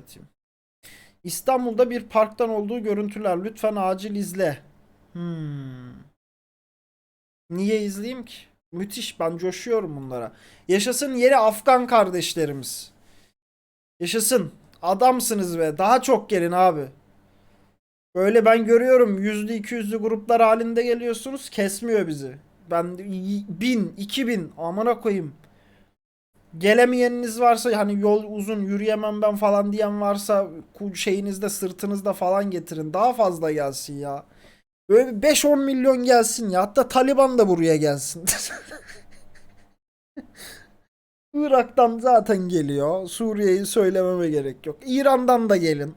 satayım. İstanbul'da bir parktan olduğu görüntüler. Lütfen acil izle. Hmm. Niye izleyeyim ki? Müthiş ben coşuyorum bunlara. Yaşasın yeri Afgan kardeşlerimiz. Yaşasın. Adamsınız ve daha çok gelin abi. Böyle ben görüyorum yüzlü iki yüzlü gruplar halinde geliyorsunuz kesmiyor bizi. Ben bin, iki bin amına koyayım. Gelemeyeniniz varsa hani yol uzun yürüyemem ben falan diyen varsa şeyinizde sırtınızda falan getirin. Daha fazla gelsin ya. Böyle bir 5-10 milyon gelsin ya. Hatta Taliban da buraya gelsin. Irak'tan zaten geliyor. Suriye'yi söylememe gerek yok. İran'dan da gelin.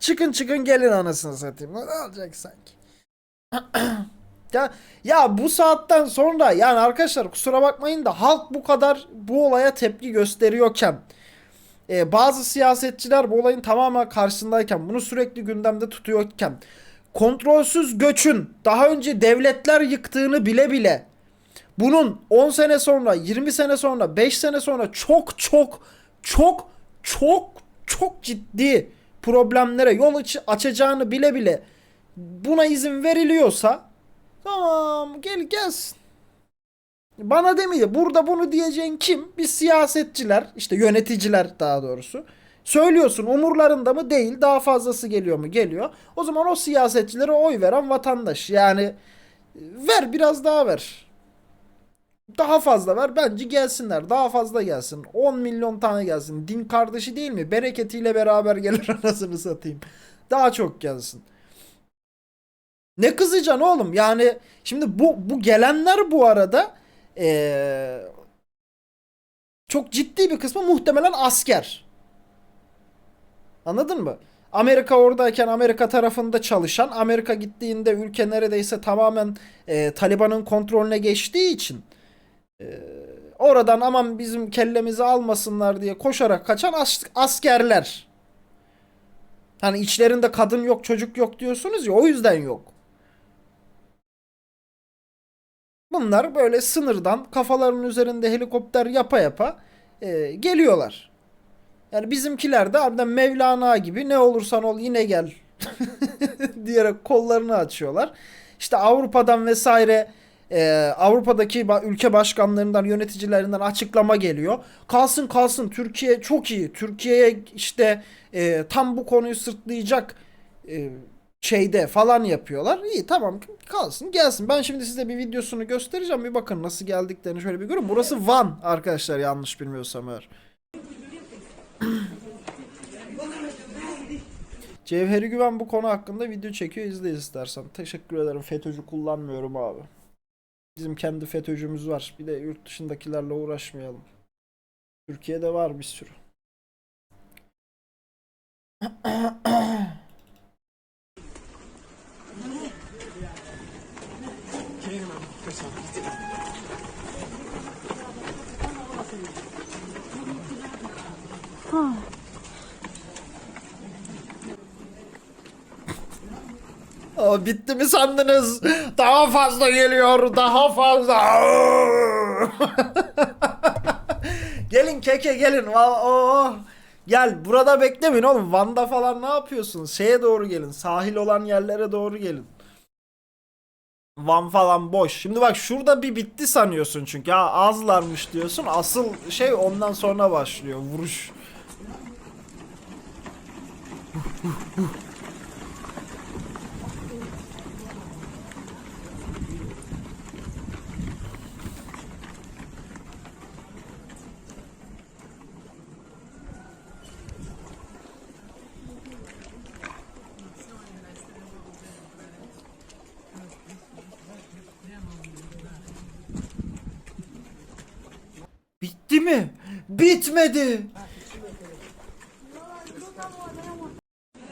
Çıkın çıkın gelin anasını satayım. Ne olacak sanki? ya, ya bu saatten sonra yani arkadaşlar kusura bakmayın da halk bu kadar bu olaya tepki gösteriyorken e, bazı siyasetçiler bu olayın tamamen karşısındayken bunu sürekli gündemde tutuyorken kontrolsüz göçün daha önce devletler yıktığını bile bile bunun 10 sene sonra, 20 sene sonra, 5 sene sonra çok çok çok çok çok ciddi problemlere yol aç- açacağını bile bile buna izin veriliyorsa tamam gel gelsin. Bana demiyor. Burada bunu diyeceğin kim? Biz siyasetçiler, işte yöneticiler daha doğrusu. Söylüyorsun umurlarında mı? Değil. Daha fazlası geliyor mu? Geliyor. O zaman o siyasetçilere oy veren vatandaş. Yani ver biraz daha ver. Daha fazla ver. Bence gelsinler. Daha fazla gelsin. 10 milyon tane gelsin. Din kardeşi değil mi? Bereketiyle beraber gelir anasını satayım. Daha çok gelsin. Ne kızacaksın oğlum? Yani şimdi bu bu gelenler bu arada eee, çok ciddi bir kısmı muhtemelen asker. Anladın mı? Amerika oradayken Amerika tarafında çalışan, Amerika gittiğinde ülke neredeyse tamamen eee, Taliban'ın kontrolüne geçtiği için eee, oradan aman bizim kellemizi almasınlar diye koşarak kaçan as- askerler. Hani içlerinde kadın yok, çocuk yok diyorsunuz ya o yüzden yok. Bunlar böyle sınırdan kafalarının üzerinde helikopter yapa yapa e, geliyorlar. Yani bizimkiler de harbiden Mevlana gibi ne olursan ol yine gel diyerek kollarını açıyorlar. İşte Avrupa'dan vesaire e, Avrupa'daki ülke başkanlarından yöneticilerinden açıklama geliyor. Kalsın kalsın Türkiye çok iyi. Türkiye'ye işte e, tam bu konuyu sırtlayacak e, şeyde falan yapıyorlar. İyi tamam kalsın gelsin. Ben şimdi size bir videosunu göstereceğim. Bir bakın nasıl geldiklerini şöyle bir görün. Burası Van arkadaşlar yanlış bilmiyorsam eğer. Cevheri Güven bu konu hakkında video çekiyor izle istersen. Teşekkür ederim. FETÖ'cü kullanmıyorum abi. Bizim kendi FETÖ'cümüz var. Bir de yurt dışındakilerle uğraşmayalım. Türkiye'de var bir sürü. Aa, bitti mi sandınız? Daha fazla geliyor, daha fazla. gelin keke gelin. Oh. Gel burada beklemeyin oğlum. Van'da falan ne yapıyorsunuz? Şeye doğru gelin. Sahil olan yerlere doğru gelin. Van falan boş. Şimdi bak şurada bir bitti sanıyorsun çünkü. Ha azlarmış diyorsun. Asıl şey ondan sonra başlıyor. Vuruş. Bitti mi? Bitmedi.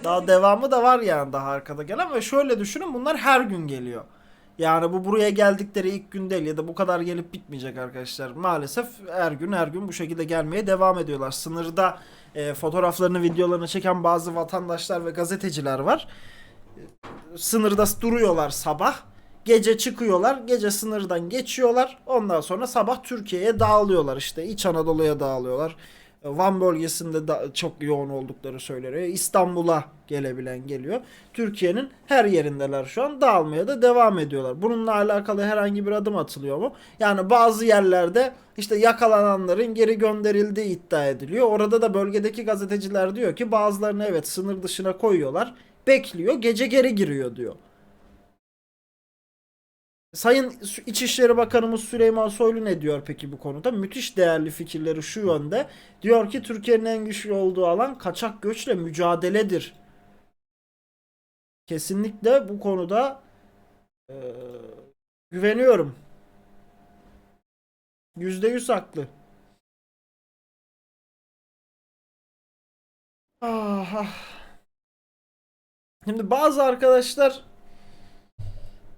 Daha devamı da var yani daha arkada gelen ve şöyle düşünün bunlar her gün geliyor. Yani bu buraya geldikleri ilk gün değil ya da bu kadar gelip bitmeyecek arkadaşlar. Maalesef her gün her gün bu şekilde gelmeye devam ediyorlar. Sınırda e, fotoğraflarını videolarını çeken bazı vatandaşlar ve gazeteciler var. Sınırda duruyorlar sabah. Gece çıkıyorlar. Gece sınırdan geçiyorlar. Ondan sonra sabah Türkiye'ye dağılıyorlar işte. İç Anadolu'ya dağılıyorlar. Van bölgesinde da çok yoğun oldukları söyleniyor. İstanbul'a gelebilen geliyor. Türkiye'nin her yerindeler şu an. Dağılmaya da devam ediyorlar. Bununla alakalı herhangi bir adım atılıyor mu? Yani bazı yerlerde işte yakalananların geri gönderildiği iddia ediliyor. Orada da bölgedeki gazeteciler diyor ki bazılarını evet sınır dışına koyuyorlar. Bekliyor. Gece geri giriyor diyor. Sayın İçişleri Bakanımız Süleyman Soylu ne diyor peki bu konuda? Müthiş değerli fikirleri şu yönde. Diyor ki Türkiye'nin en güçlü olduğu alan kaçak göçle mücadeledir. Kesinlikle bu konuda eee, güveniyorum. %100 haklı. Ah, ah. Şimdi bazı arkadaşlar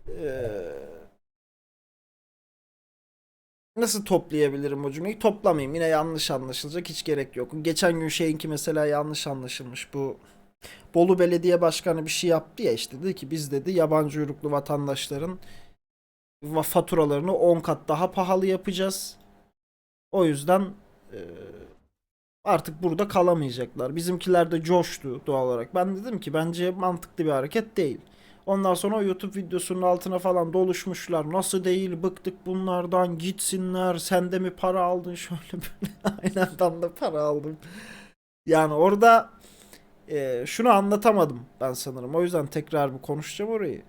eee, nasıl toplayabilirim o cümleyi? Toplamayayım. Yine yanlış anlaşılacak. Hiç gerek yok. Geçen gün şeyinki mesela yanlış anlaşılmış. Bu Bolu Belediye Başkanı bir şey yaptı ya işte dedi ki biz dedi yabancı uyruklu vatandaşların va- faturalarını 10 kat daha pahalı yapacağız. O yüzden artık burada kalamayacaklar. Bizimkiler de coştu doğal olarak. Ben dedim ki bence mantıklı bir hareket değil. Ondan sonra o YouTube videosunun altına falan doluşmuşlar. Nasıl değil bıktık bunlardan gitsinler. Sen de mi para aldın şöyle böyle. Aynı anda para aldım. Yani orada e, şunu anlatamadım ben sanırım. O yüzden tekrar bir konuşacağım orayı.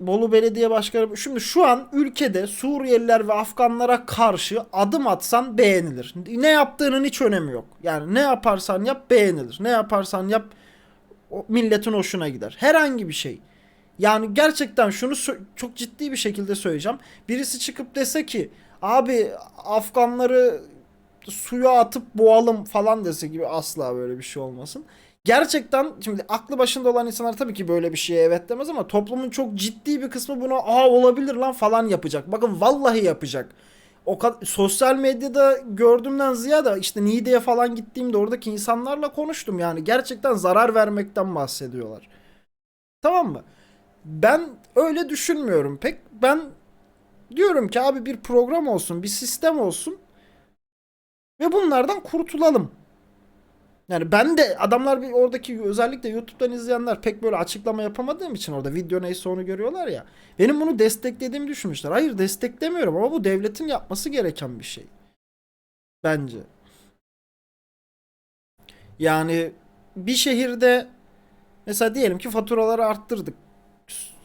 Bolu Belediye Başkanı şimdi şu an ülkede Suriyeliler ve Afganlara karşı adım atsan beğenilir. Ne yaptığının hiç önemi yok. Yani ne yaparsan yap beğenilir. Ne yaparsan yap o milletin hoşuna gider. Herhangi bir şey. Yani gerçekten şunu çok ciddi bir şekilde söyleyeceğim. Birisi çıkıp dese ki abi Afganları suya atıp boğalım falan dese gibi asla böyle bir şey olmasın. Gerçekten şimdi aklı başında olan insanlar tabii ki böyle bir şeye evet demez ama toplumun çok ciddi bir kısmı buna aa olabilir lan falan yapacak. Bakın vallahi yapacak. O kadar sosyal medyada gördüğümden ziyade işte Niğde'ye falan gittiğimde oradaki insanlarla konuştum yani gerçekten zarar vermekten bahsediyorlar. Tamam mı? Ben öyle düşünmüyorum pek. Ben diyorum ki abi bir program olsun, bir sistem olsun ve bunlardan kurtulalım. Yani ben de adamlar bir oradaki özellikle YouTube'dan izleyenler pek böyle açıklama yapamadığım için orada video neyse onu görüyorlar ya. Benim bunu desteklediğimi düşünmüşler. Hayır desteklemiyorum ama bu devletin yapması gereken bir şey. Bence. Yani bir şehirde mesela diyelim ki faturaları arttırdık.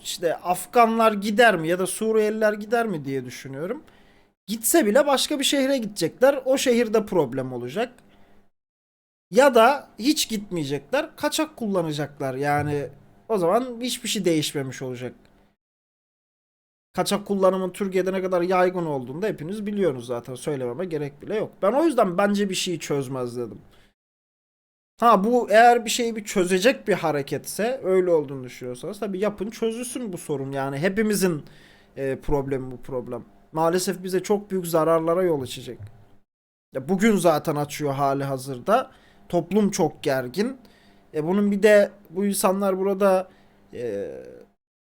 İşte Afganlar gider mi ya da Suriyeliler gider mi diye düşünüyorum. Gitse bile başka bir şehre gidecekler. O şehirde problem olacak. Ya da hiç gitmeyecekler. Kaçak kullanacaklar. Yani o zaman hiçbir şey değişmemiş olacak. Kaçak kullanımın Türkiye'de ne kadar yaygın olduğunu da hepiniz biliyorsunuz zaten. Söylememe gerek bile yok. Ben o yüzden bence bir şeyi çözmez dedim. Ha bu eğer bir şeyi bir çözecek bir hareketse öyle olduğunu düşünüyorsanız tabii yapın çözülsün bu sorun. Yani hepimizin e, problemi bu problem. Maalesef bize çok büyük zararlara yol açacak. Ya bugün zaten açıyor hali hazırda. Toplum çok gergin. E bunun bir de bu insanlar burada e,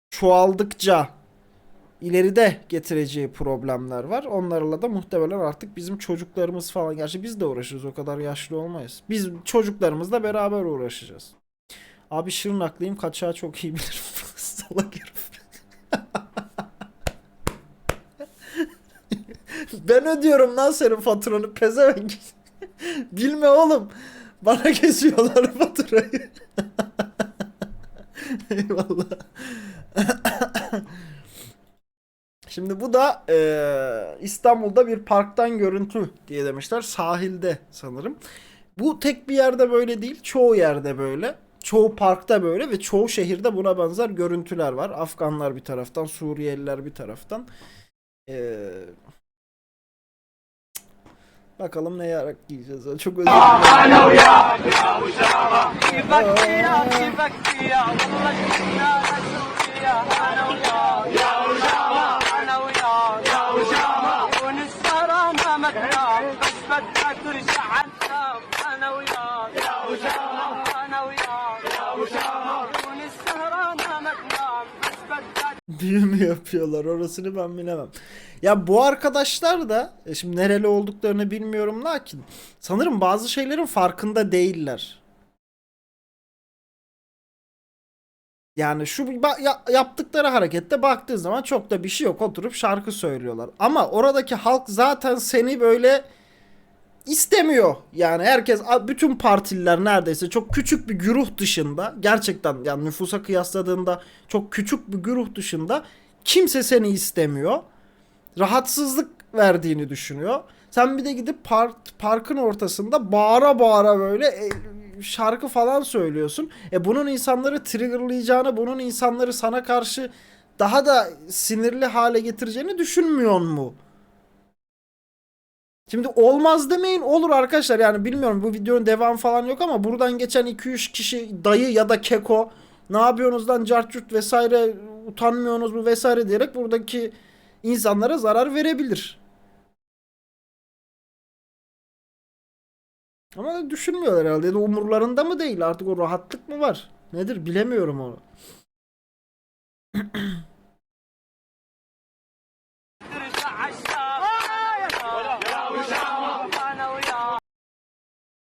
çoğaldıkça ileride getireceği problemler var. Onlarla da muhtemelen artık bizim çocuklarımız falan. Gerçi biz de uğraşırız o kadar yaşlı olmayız. Biz çocuklarımızla beraber uğraşacağız. Abi Şırnaklıyım kaçağı çok iyi bilirim. Salak herif. ben ödüyorum lan senin faturanı pezevenk. Bilme oğlum. Bana kesiyorlar faturayı. Eyvallah. Şimdi bu da eee, İstanbul'da bir parktan görüntü diye demişler. Sahilde sanırım. Bu tek bir yerde böyle değil. Çoğu yerde böyle. Çoğu parkta böyle ve çoğu şehirde buna benzer görüntüler var. Afganlar bir taraftan, Suriyeliler bir taraftan. Eee, bakalım ne yarak giyeceğiz. Çok özür dilerim. büyü yapıyorlar orasını ben bilemem. Ya bu arkadaşlar da e, şimdi nereli olduklarını bilmiyorum lakin sanırım bazı şeylerin farkında değiller. Yani şu ya- yaptıkları harekette baktığın zaman çok da bir şey yok. Oturup şarkı söylüyorlar. Ama oradaki halk zaten seni böyle istemiyor. Yani herkes bütün partililer neredeyse çok küçük bir güruh dışında gerçekten yani nüfusa kıyasladığında çok küçük bir güruh dışında kimse seni istemiyor. Rahatsızlık verdiğini düşünüyor. Sen bir de gidip park, parkın ortasında bağıra bağıra böyle e, şarkı falan söylüyorsun. E bunun insanları triggerlayacağını, bunun insanları sana karşı daha da sinirli hale getireceğini düşünmüyor mu? Şimdi olmaz demeyin olur arkadaşlar. Yani bilmiyorum bu videonun devam falan yok ama buradan geçen 2-3 kişi dayı ya da keko ne yapıyorsunuz lan cartçurt vesaire utanmıyorsunuz mu? vesaire diyerek buradaki insanlara zarar verebilir. Ama düşünmüyorlar herhalde ya da umurlarında mı değil? Artık o rahatlık mı var? Nedir? Bilemiyorum onu.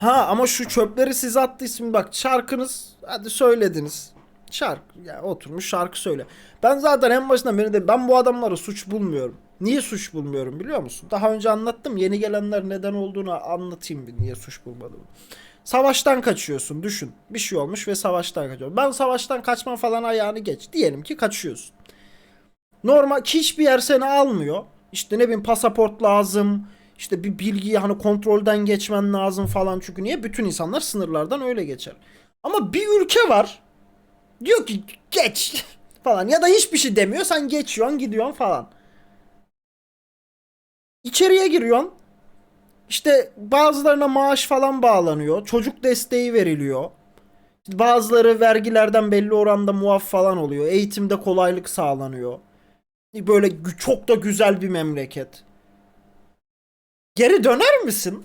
Ha ama şu çöpleri siz attı ismi bak şarkınız hadi söylediniz. Şarkı ya oturmuş şarkı söyle. Ben zaten en başından beri de ben bu adamları suç bulmuyorum. Niye suç bulmuyorum biliyor musun? Daha önce anlattım. Yeni gelenler neden olduğunu anlatayım bir niye suç bulmadığımı. Savaştan kaçıyorsun düşün. Bir şey olmuş ve savaştan kaçıyorsun. Ben savaştan kaçma falan ayağını geç. Diyelim ki kaçıyorsun. Normal hiçbir yer seni almıyor. İşte ne bileyim pasaport lazım. İşte bir bilgiyi hani kontrolden geçmen lazım falan. Çünkü niye? Bütün insanlar sınırlardan öyle geçer. Ama bir ülke var. Diyor ki geç falan. Ya da hiçbir şey demiyor. Sen geçiyorsun gidiyorsun falan. İçeriye giriyorsun. İşte bazılarına maaş falan bağlanıyor. Çocuk desteği veriliyor. Bazıları vergilerden belli oranda muaf falan oluyor. Eğitimde kolaylık sağlanıyor. Böyle çok da güzel bir memleket. Geri döner misin?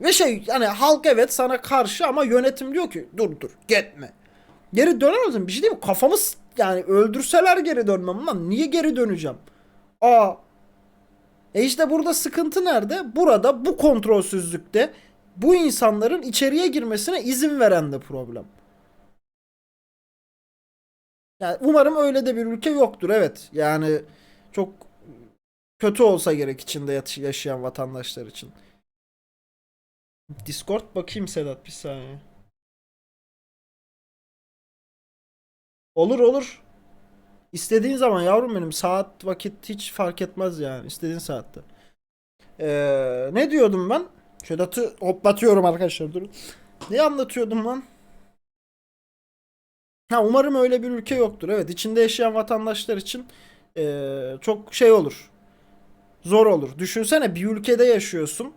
Ve şey yani halk evet sana karşı ama yönetim diyor ki dur dur gitme. Geri döner misin? Bir şey değil mi? Kafamız yani öldürseler geri dönmem lan. Niye geri döneceğim? Aa. E işte burada sıkıntı nerede? Burada bu kontrolsüzlükte bu insanların içeriye girmesine izin veren de problem. Yani umarım öyle de bir ülke yoktur evet. Yani çok kötü olsa gerek içinde yaşayan vatandaşlar için. Discord bakayım Sedat bir saniye. Olur olur. İstediğin zaman yavrum benim saat vakit hiç fark etmez yani istediğin saatte. Ee, ne diyordum ben? Sedat'ı hoplatıyorum arkadaşlar durun. Ne anlatıyordum lan? Ha umarım öyle bir ülke yoktur. Evet içinde yaşayan vatandaşlar için eee, çok şey olur. Zor olur. Düşünsene bir ülkede yaşıyorsun.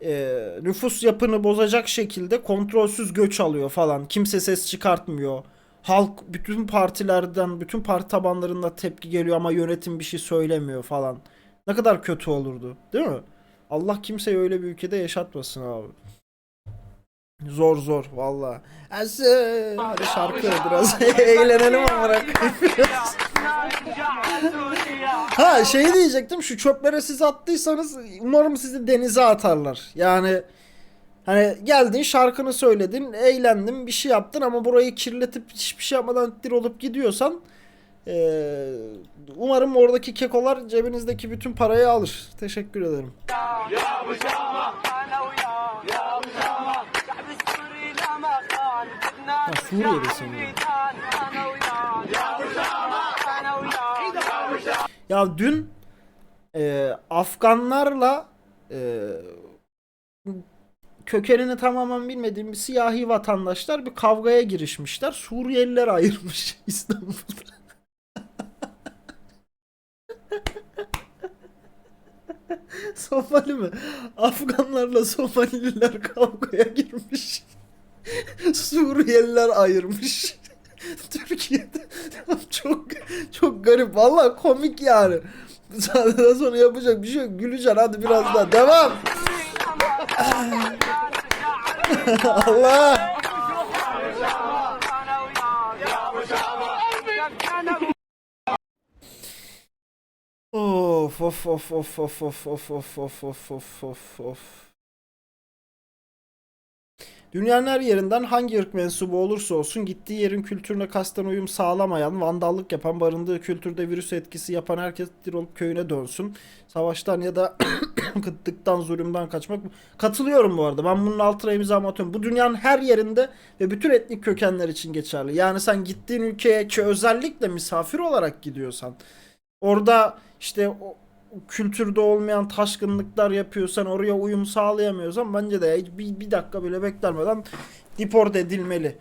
Eee, nüfus yapını bozacak şekilde kontrolsüz göç alıyor falan. Kimse ses çıkartmıyor. Halk bütün partilerden, bütün parti tabanlarında tepki geliyor ama yönetim bir şey söylemiyor falan. Ne kadar kötü olurdu, değil mi? Allah kimseyi öyle bir ülkede yaşatmasın abi. Zor zor valla. Şarkı biraz eğlenelim amına koyayım ha şey diyecektim şu çöplere siz attıysanız umarım sizi denize atarlar. Yani hani geldin şarkını söyledin eğlendin bir şey yaptın ama burayı kirletip hiçbir şey yapmadan dir olup gidiyorsan ee, umarım oradaki kekolar cebinizdeki bütün parayı alır. Teşekkür ederim. Ha, Suriye'de sanırım. Ya dün e, Afganlarla e, kökenini tamamen bilmediğim bir siyahi vatandaşlar bir kavgaya girişmişler. Suriyeliler ayırmış İstanbul'da. Somali mi? Afganlarla Somalililer kavgaya girmiş. Suriyeliler ayırmış. Türkiye'de çok çok garip. Valla komik yani. Zaten sonra yapacak bir şey yok. Güleceksin hadi biraz daha. Devam. Allah. Of of of of of of of of of of of of Dünyanın her yerinden hangi ırk mensubu olursa olsun gittiği yerin kültürüne kasten uyum sağlamayan, vandallık yapan, barındığı kültürde virüs etkisi yapan herkes olup köyüne dönsün. Savaştan ya da kıtlıktan, zulümden kaçmak. Katılıyorum bu arada. Ben bunun altına imza atıyorum. Bu dünyanın her yerinde ve bütün etnik kökenler için geçerli. Yani sen gittiğin ülkeye ki özellikle misafir olarak gidiyorsan orada işte o kültürde olmayan taşkınlıklar yapıyorsan oraya uyum sağlayamıyorsan bence de bir, bir dakika bile beklenmeden deport edilmeli.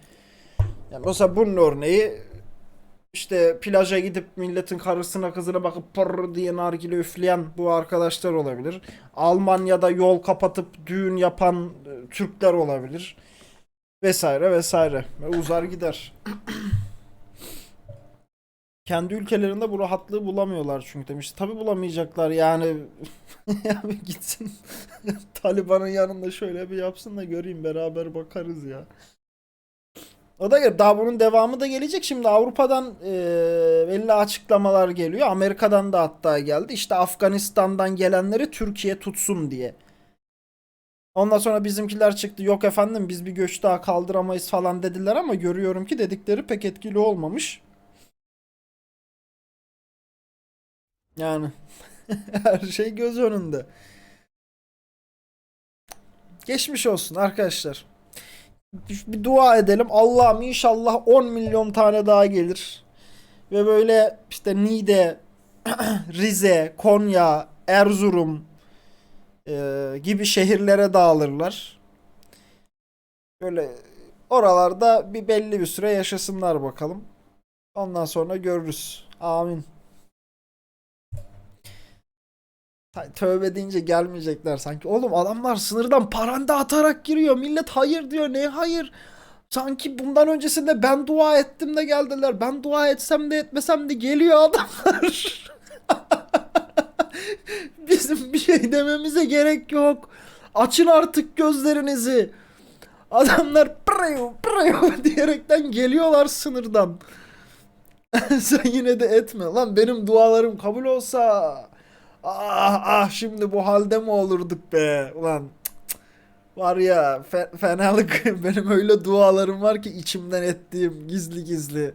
Yani mesela bunun örneği işte plaja gidip milletin karısına kızına bakıp pırr diye nargile üfleyen bu arkadaşlar olabilir. Almanya'da yol kapatıp düğün yapan e, Türkler olabilir. Vesaire vesaire. Ve uzar gider. Kendi ülkelerinde bu rahatlığı bulamıyorlar çünkü demiş. Tabi bulamayacaklar yani. ya bir gitsin Taliban'ın yanında şöyle bir yapsın da göreyim beraber bakarız ya. O da gel- daha bunun devamı da gelecek. Şimdi Avrupa'dan e, belli açıklamalar geliyor. Amerika'dan da hatta geldi. İşte Afganistan'dan gelenleri Türkiye tutsun diye. Ondan sonra bizimkiler çıktı. Yok efendim biz bir göç daha kaldıramayız falan dediler ama görüyorum ki dedikleri pek etkili olmamış. Yani her şey göz önünde. Geçmiş olsun arkadaşlar. Bir, dua edelim. Allah'ım inşallah 10 milyon tane daha gelir. Ve böyle işte Niğde, Rize, Konya, Erzurum e, gibi şehirlere dağılırlar. Böyle oralarda bir belli bir süre yaşasınlar bakalım. Ondan sonra görürüz. Amin. Tövbe deyince gelmeyecekler sanki. Oğlum adamlar sınırdan paranda atarak giriyor. Millet hayır diyor. Ne hayır? Sanki bundan öncesinde ben dua ettim de geldiler. Ben dua etsem de etmesem de geliyor adamlar. Bizim bir şey dememize gerek yok. Açın artık gözlerinizi. Adamlar pırıyor pırıyor diyerekten geliyorlar sınırdan. Sen yine de etme. Lan benim dualarım kabul olsa Ah ah şimdi bu halde mi olurduk be? Ulan var ya fe- fenalık. Benim öyle dualarım var ki içimden ettiğim gizli gizli